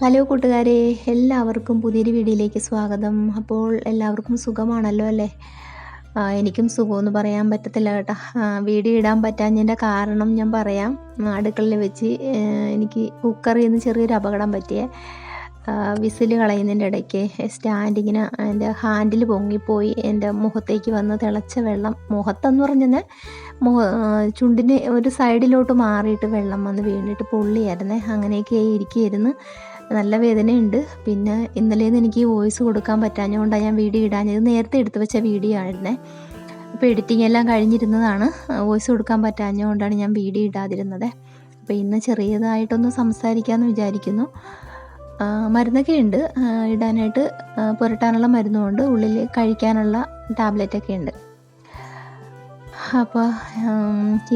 Hello കൂട്ടുകാരെ എല്ലാവർക്കും പുതിയൊരു വീഡിയോയിലേക്ക് സ്വാഗതം. അപ്പോൾ എല്ലാവർക്കും സുഖമാണല്ലോ അല്ലേ? എനിക്കും സുഖമെന്ന് പറയാൻ പറ്റത്തില്ല കേട്ടോ. വീഡിയോ ഇടാൻ പറ്റാഞ്ഞതിന്റെ കാരണം ഞാൻ പറയാം. അടുക്കളയിൽ വെച്ച് എനിക്ക് കുക്കറിൽ നിന്ന് ചെറിയൊരു അപകടം പറ്റിയ. വിസിൽ കളയുന്നതിന്റെ ഇടയ്ക്ക് സ്റ്റാൻഡിങ്ങിന് എന്റെ ഹാൻഡിൽ പൊങ്ങിപ്പോയി. എന്റെ മുഖത്തേക്ക് വന്ന് തിളച്ച വെള്ളം മുഖത്തെന്ന് പറഞ്ഞാൽ മുഖ ചുണ്ടിന് ഒരു സൈഡിലോട്ട് മാറിയിട്ട് വെള്ളം വന്ന് വീണിട്ട് പൊള്ളിയായിരുന്നേ. അങ്ങനെയൊക്കെ ഇരിക്കുകയായിരുന്നു. നല്ല വേദനയുണ്ട്. പിന്നെ ഇന്നലേന്ന് എനിക്ക് വോയിസ് കൊടുക്കാൻ പറ്റാഞ്ഞതുകൊണ്ടാണ് ഞാൻ വീഡിയോ ഇടാഞ്ഞത്. നേരത്തെ എടുത്തു വെച്ച വീഡിയോ ആയിരുന്നേ. അപ്പോൾ എഡിറ്റിംഗ് എല്ലാം കഴിഞ്ഞിരുന്നതാണ്. വോയിസ് കൊടുക്കാൻ പറ്റാഞ്ഞതുകൊണ്ടാണ് ഞാൻ വീഡിയോ ഇടാതിരുന്നത്. അപ്പോൾ ഇന്ന് ചെറിയതായിട്ടൊന്ന് സംസാരിക്കാമെന്ന് വിചാരിക്കുന്നു. മരുന്നൊക്കെ ഉണ്ട് ഇടാനായിട്ട് പുരട്ടാനുള്ള മരുന്നുമുണ്ട്. ഉള്ളിൽ കഴിക്കാനുള്ള ടാബ്ലറ്റൊക്കെ ഉണ്ട്. അപ്പോൾ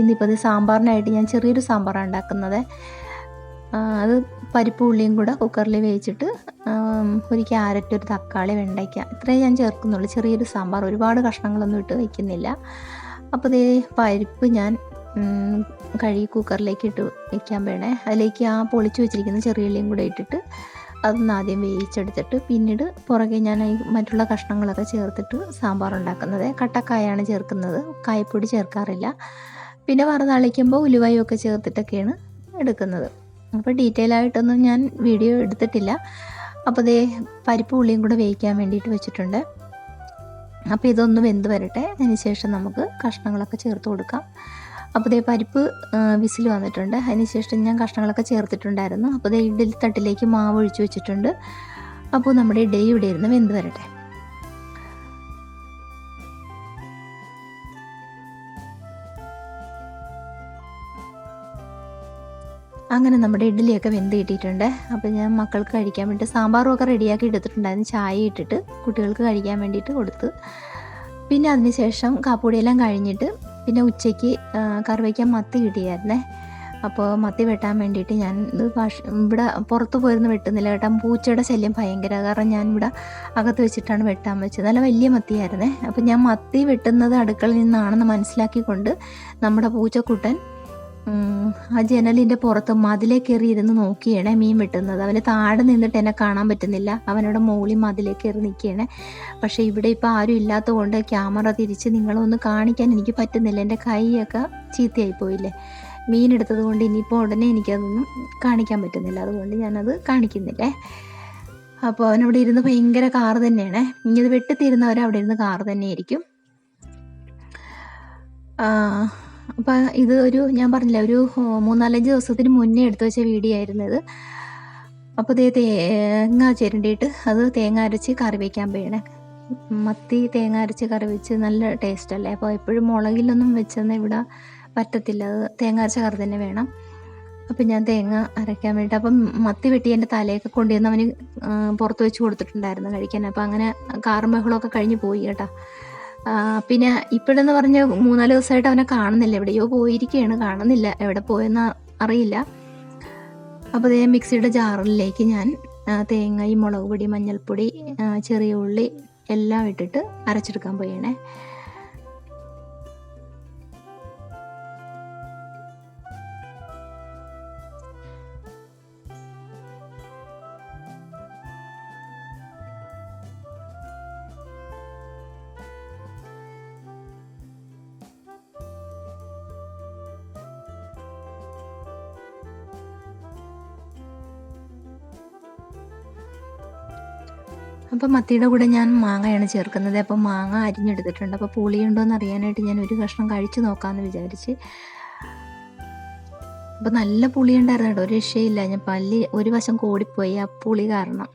ഇന്നിപ്പോൾ ഇത് സാമ്പാറിനായിട്ട് ഞാൻ ചെറിയൊരു സാമ്പാറാണ് ഉണ്ടാക്കുന്നത്. അത് പരിപ്പ് ഉള്ളിയും കൂടെ കുക്കറിൽ വേവിച്ചിട്ട് ഒരു ക്യാരറ്റ് ഒരു തക്കാളി വെണ്ടയ്ക്ക ഇത്രയും ഞാൻ ചേർക്കുന്നുള്ളൂ. ചെറിയൊരു സാമ്പാർ ഒരുപാട് കഷ്ണങ്ങളൊന്നും ഇട്ട് വയ്ക്കുന്നില്ല അപ്പോൾ ഇതേ പരിപ്പ് ഞാൻ കഴുകി കുക്കറിലേക്ക് ഇട്ട് വയ്ക്കാൻ വേണേ അതിലേക്ക് ആ പൊളിച്ച് വെച്ചിരിക്കുന്ന ചെറിയ ഉള്ളിയും കൂടെ ഇട്ടിട്ട് അതൊന്ന് ആദ്യം വേവിച്ചെടുത്തിട്ട് പിന്നീട് പുറകെ ഞാൻ മറ്റുള്ള കഷ്ണങ്ങളൊക്കെ ചേർത്തിട്ട് സാമ്പാർ ഉണ്ടാക്കുന്നത്. കട്ടക്കായാണ് ചേർക്കുന്നത്. കായപ്പൊടി ചേർക്കാറില്ല. പിന്നെ വറുതളിക്കുമ്പോൾ ഉലുവയും ഒക്കെ ചേർത്തിട്ടൊക്കെയാണ് എടുക്കുന്നത്. അപ്പോൾ ഡീറ്റെയിൽ ആയിട്ടൊന്നും ഞാൻ വീഡിയോ എടുത്തിട്ടില്ല. അപ്പോൾ ദേ പരിപ്പ് ഉള്ളിയും കൂടെ വേവിക്കാൻ വേണ്ടിയിട്ട് വെച്ചിട്ടുണ്ട്. അപ്പോൾ ഇതൊന്ന് വെന്ത് വരട്ടെ. അതിന് ശേഷം നമുക്ക് കഷ്ണങ്ങളൊക്കെ ചേർത്ത് കൊടുക്കാം. അപ്പോൾ ദേ പരിപ്പ് വിസിൽ വന്നിട്ടുണ്ട്. അതിന് ശേഷം ഞാൻ കഷ്ണങ്ങളൊക്കെ ചേർത്തിട്ടുണ്ടായിരുന്നു. അപ്പോൾ ദേ ഇഡ്ഡലി തട്ടിലേക്ക് മാവ് ഒഴിച്ചു വെച്ചിട്ടുണ്ട്. അപ്പോൾ നമ്മുടെ ഇഡലി ഇവിടെ ഇരുന്ന് വെന്ത് വരട്ടെ. അങ്ങനെ നമ്മുടെ ഇഡ്ഡലിയൊക്കെ വെന്ത് കിട്ടിയിട്ടുണ്ട്. അപ്പോൾ ഞാൻ മക്കൾക്ക് കഴിക്കാൻ വേണ്ടി സാമ്പാറും ഒക്കെ റെഡിയാക്കി എടുത്തിട്ടുണ്ടായിരുന്നു. ചായ ഇട്ടിട്ട് കുട്ടികൾക്ക് കഴിക്കാൻ വേണ്ടിയിട്ട് കൊടുത്ത്. പിന്നെ അതിനുശേഷം കാപ്പൂടിയെല്ലാം കഴിഞ്ഞിട്ട് പിന്നെ ഉച്ചയ്ക്ക് കറിവയ്ക്കാൻ കറി വയ്ക്കാൻ മത്തി കിട്ടിയായിരുന്നേ. അപ്പോൾ മത്തി വെട്ടാൻ വേണ്ടിയിട്ട് ഞാൻ ഇത് ഭാഷ ഇവിടെ പുറത്ത് പോയിരുന്നു വെട്ടുന്നില്ല കേട്ടോ. പൂച്ചയുടെ ശല്യം ഭയങ്കര. കാരണം ഞാൻ ഇവിടെ അകത്ത് വെച്ചിട്ടാണ് വെട്ടാൻ വെച്ചത്. നല്ല വലിയ മത്തിയായിരുന്നേ. അപ്പോൾ ഞാൻ മത്തി വെട്ടുന്നത് അടുക്കളയിൽ നിന്നാണെന്ന് മനസ്സിലാക്കിക്കൊണ്ട് നമ്മുടെ പൂച്ചക്കുട്ടൻ ആ ജനലിന്റെ പുറത്ത് മതിലേ കയറി ഇരുന്ന് നോക്കിയാണ് മീൻ വെട്ടുന്നത്. അവന് താഴെ നിന്നിട്ട് എന്നെ കാണാൻ പറ്റുന്നില്ല. അവനവിടെ മുകളിൽ മതിലേ കയറി നിൽക്കുകയാണ് പക്ഷേ ഇവിടെ ഇപ്പോൾ ആരും ഇല്ലാത്തത് കൊണ്ട് ക്യാമറ തിരിച്ച് നിങ്ങളൊന്ന് കാണിക്കാൻ എനിക്ക് പറ്റുന്നില്ല. എന്റെ കൈയൊക്കെ ചീത്തയായി പോയില്ലേ. മീൻ എടുത്തത് കൊണ്ട് ഇനിയിപ്പോൾ ഉടനെ എനിക്കതൊന്നും കാണിക്കാൻ പറ്റുന്നില്ല. അതുകൊണ്ട് ഞാനത് കാണിക്കുന്നില്ലേ. അപ്പോൾ അവനവിടെ ഇരുന്ന് ഭയങ്കര കാറ് തന്നെയാണ്. ഇത് വെട്ടിത്തീരുന്നവരെ അവിടെ ഇരുന്ന് കാറ് തന്നെയായിരിക്കും. അപ്പം ഇത് ഒരു ഞാൻ പറഞ്ഞില്ല ഒരു മൂന്നാലഞ്ച് ദിവസത്തിന് മുന്നേ എടുത്തു വെച്ച വീഡിയോ ആയിരുന്നു ഇത് അപ്പോൾ ഇതേ തേങ്ങ ചിരണ്ടിയിട്ട് അത് തേങ്ങ അരച്ച് കറി വയ്ക്കാൻ പോയണേ. മത്തി തേങ്ങ അരച്ച് കറി വെച്ച് നല്ല ടേസ്റ്റ് അല്ലേ? അപ്പോൾ എപ്പോഴും മുളകിലൊന്നും വെച്ചെന്ന് ഇവിടെ പറ്റത്തില്ല. അത് തേങ്ങ അരച്ച കറി തന്നെ വേണം. അപ്പം ഞാൻ തേങ്ങ അരയ്ക്കാൻ വേണ്ടിയിട്ട് അപ്പം മത്തി വെട്ടി എന്റെ തലയൊക്കെ കൊണ്ടുവന്ന് അവന് പുറത്ത് വെച്ച് കൊടുത്തിട്ടുണ്ടായിരുന്നു കഴിക്കാൻ. അപ്പം അങ്ങനെ കാറും ബഹളമൊക്കെ കഴിഞ്ഞ് പോയി കേട്ടോ. പിന്നെ ഇപ്പോഴെന്ന് പറഞ്ഞ മൂന്നാൽ ദിവസമായിട്ട് അവനെ കാണുന്നില്ല. എവിടെയോ പോയിരിക്കുകയാണ് കാണുന്നില്ല. എവിടെ പോയെന്ന് അറിയില്ല. അപ്പോൾ അതേ മിക്സിയുടെ ജാറിലേക്ക് ഞാൻ തേങ്ങയും മുളക് പൊടി മഞ്ഞൾപ്പൊടി ചെറിയ ഉള്ളി എല്ലാം ഇട്ടിട്ട് അരച്ചെടുക്കാൻ പോയണേ. അപ്പം മത്തിയുടെ കൂടെ ഞാൻ മാങ്ങയാണ് ചേർക്കുന്നത്. അപ്പം മാങ്ങ അരിഞ്ഞെടുത്തിട്ടുണ്ട്. അപ്പോൾ പുളിയുണ്ടോ എന്ന് അറിയാനായിട്ട് ഞാൻ ഒരു കഷ്ണം കഴിച്ചു നോക്കാമെന്ന് വിചാരിച്ച്. അപ്പം നല്ല പുളി ഉണ്ടായിരുന്നു കേട്ടോ. ഒരു രക്ഷയില്ല ഞാൻ പല്ലി ഒരു വശം കൂടിപ്പോയി. ആ പുളി കാരണം.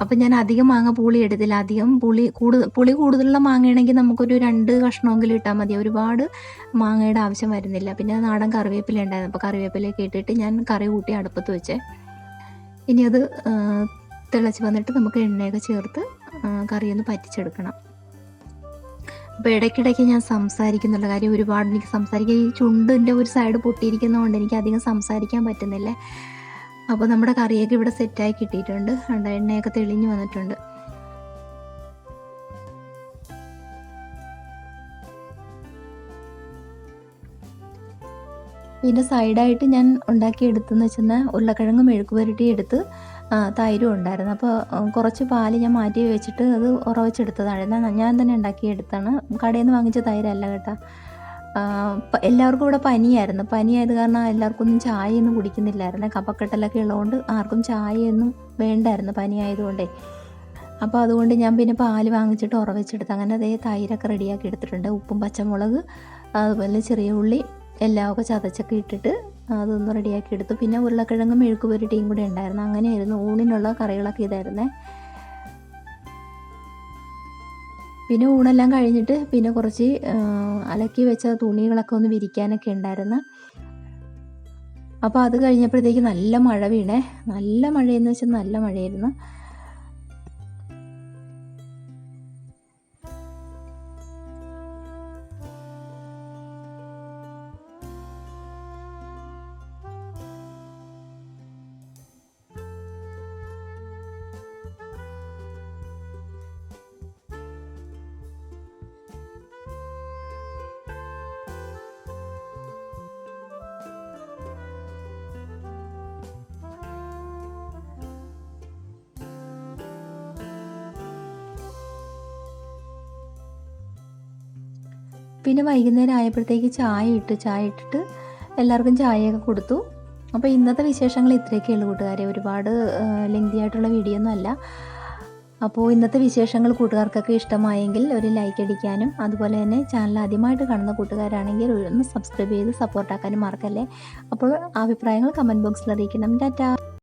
അപ്പം ഞാൻ അധികം മാങ്ങ പുളി എടുത്തില്ല. അധികം പുളി കൂടുതൽ പുളി കൂടുതലുള്ള മാങ്ങയാണെങ്കിൽ നമുക്കൊരു രണ്ട് കഷ്ണമെങ്കിലും ഇട്ടാൽ മതി. ഒരുപാട് മാങ്ങയുടെ ആവശ്യം വരുന്നില്ല. പിന്നെ നാടൻ കറിവേപ്പില ഉണ്ടായിരുന്നു. അപ്പോൾ കറിവേപ്പിലയൊക്കെ ഇട്ടിട്ട് ഞാൻ കറി കൂട്ടി അടുപ്പത്ത് വെച്ചേ. ഇനി അത് തിളച്ച് വന്നിട്ട് നമുക്ക് എണ്ണയൊക്കെ ചേർത്ത് കറിയൊന്ന് പറ്റിച്ചെടുക്കണം. അപ്പോൾ ഇടയ്ക്കിടയ്ക്ക് ഞാൻ സംസാരിക്കുന്നുള്ള കാര്യം ഒരുപാട് എനിക്ക് സംസാരിക്കാൻ ഈ ചുണ്ടിന്റെ ഒരു സൈഡ് പൊട്ടിയിരിക്കുന്നതുകൊണ്ട് എനിക്ക് അധികം സംസാരിക്കാൻ പറ്റുന്നില്ല. അപ്പോൾ നമ്മുടെ കറിയൊക്കെ ഇവിടെ സെറ്റായി കിട്ടിയിട്ടുണ്ട്. കണ്ടോ എണ്ണയൊക്കെ തെളിഞ്ഞു വന്നിട്ടുണ്ട്. പിന്നെ സൈഡായിട്ട് ഞാൻ ഉണ്ടാക്കിയെടുത്തെന്ന് വെച്ചാൽ ഉരുളക്കിഴങ്ങ് മെഴുക്ക് പുരട്ടി എടുത്ത് തൈരും ഉണ്ടായിരുന്നു. അപ്പോൾ കുറച്ച് പാൽ ഞാൻ മാറ്റി വെച്ചിട്ട് അത് ഉറവച്ചെടുത്തതാണ്. ഞാൻ തന്നെ ഉണ്ടാക്കിയെടുത്താണ്. കടയിൽ നിന്ന് വാങ്ങിച്ച തൈരല്ല കേട്ടോ. എല്ലാവർക്കും ഇവിടെ പനിയായിരുന്നു. പനിയായത് കാരണം എല്ലാവർക്കും ഒന്നും ചായയൊന്നും കുടിക്കുന്നില്ലായിരുന്നു. കപ്പക്കെട്ടലൊക്കെ ഉള്ളതുകൊണ്ട് ആർക്കും ചായയൊന്നും വേണ്ടായിരുന്നു പനിയായതുകൊണ്ടേ. അപ്പോൾ അതുകൊണ്ട് ഞാൻ പിന്നെ പാൽ വാങ്ങിച്ചിട്ട് ഉറവച്ചെടുത്ത്. അങ്ങനെ അതേ തൈരൊക്കെ റെഡിയാക്കി എടുത്തിട്ടുണ്ട്. ഉപ്പും പച്ചമുളക് അതുപോലെ ചെറിയ ഉള്ളി എല്ലാം ഒക്കെ ചതച്ചൊക്കെ ഇട്ടിട്ട് അതൊന്ന് റെഡിയാക്കി എടുത്തു പിന്നെ ഉരുളക്കിഴങ്ങും മെഴുക്ക് പുരട്ടിയും കൂടെ ഉണ്ടായിരുന്നു. അങ്ങനെയായിരുന്നു ഊണിനുള്ള കറികളൊക്കെ ഇതായിരുന്നേ. പിന്നെ ഊണെല്ലാം കഴിഞ്ഞിട്ട് പിന്നെ കുറച്ച് അലക്കി വെച്ച തുണികളൊക്കെ ഒന്ന് വിരിക്കാനൊക്കെ ഉണ്ടായിരുന്നു. അപ്പോൾ അത് കഴിഞ്ഞപ്പോഴത്തേക്ക് നല്ല മഴ വീണേ. നല്ല മഴയെന്ന് വെച്ചാൽ നല്ല മഴയായിരുന്നു. പിന്നെ വൈകുന്നേരം ആയപ്പോഴത്തേക്ക് ചായ ഇട്ട് ചായ ഇട്ടിട്ട് എല്ലാവർക്കും ചായയൊക്കെ കൊടുത്തു. അപ്പോൾ ഇന്നത്തെ വിശേഷങ്ങൾ ഇത്രയൊക്കെ ഉള്ളൂ കൂട്ടുകാരെ. ഒരുപാട് ലെങ്തി ആയിട്ടുള്ള വീഡിയോ ഒന്നും അല്ല. അപ്പോൾ ഇന്നത്തെ വിശേഷങ്ങൾ കൂട്ടുകാർക്കൊക്കെ ഇഷ്ടമായെങ്കിൽ ഒരു ലൈക്ക് അടിക്കാനും അതുപോലെ തന്നെ ചാനൽ ആദ്യമായിട്ട് കാണുന്ന കൂട്ടുകാരാണെങ്കിൽ ഒന്ന് സബ്സ്ക്രൈബ് ചെയ്ത് സപ്പോർട്ടാക്കാനും മറക്കല്ലേ. അപ്പോൾ അഭിപ്രായങ്ങൾ കമന്റ് ബോക്സിൽ അറിയിക്കണം. ടാറ്റാ!